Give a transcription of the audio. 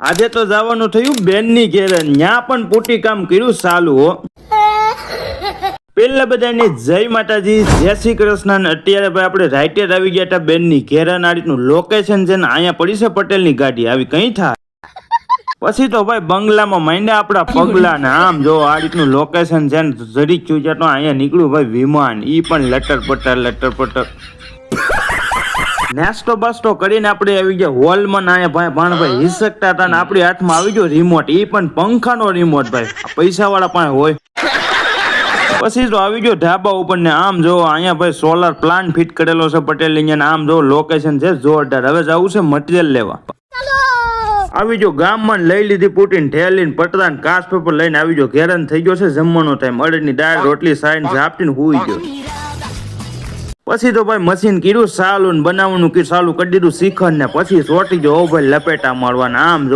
આજે તો જવાનું થયું બેનની ઘેરે. ન્યા પણ પૂટી કામ કર્યું સાલું, હો. પેલા બધાને જય માતાજી, જય શ્રી કૃષ્ણ. અત્યારે ભાઈ આપણે રાઈટેર આવી ગયા હતા બેનની ઘેરા. નાડીનું લોકેશન છે ને, અહીંયા પડી છે પટેલની ગાડી. આવી કઈ થાય? પછી તો ભાઈ બંગલામાં માંડ્યા આપણા પગલા ને આમ. જો આ રીતનું લોકેશન છે ને ઝડી ચૂચા તો અહીંયા નીકળ્યું ભાઈ વિમાન. ઈ પણ લટર પટર લટર પટર. નાસ્તો બાસ્તો કરીને આપણે આવી ગયા હોલમાં ના ભાઈ ભાણભાઈ હિસકતા હતા ને આપણી હાથમાં આવી ગયો રિમોટ એ પણ પંખાનો રિમોટ ભાઈ. પૈસા વાળા પણ હોય. પછી તો આવી ગયો ઢાબા ઉપર ને આમ જો અહીંયા ભાઈ સોલાર પ્લાન્ટ ફિટ કરેલો છે પટેલ અહીંયા આમ જો લોકેશન છે જોરદાર. હવે જવું છે મટીરિયલ લેવા. આવી જો ગામમાં લઈ લીધી પૂટીને ઠેલીને પટરા ને કાચ પેપર લઈને આવી ગયો. ઘેરન થઈ ગયો છે જમવાનો ટાઈમ અડદની દાળ રોટલી સાઈન ઝાપટીને હુઈ ગયો. પછી તો ભાઈ મશીન કીધું, સાલું બનાવવાનું કીધું, સાલું કરી દીધું શીખર ને પછી ચોટી જો ભાઈ, લપેટા મારવાના, આમ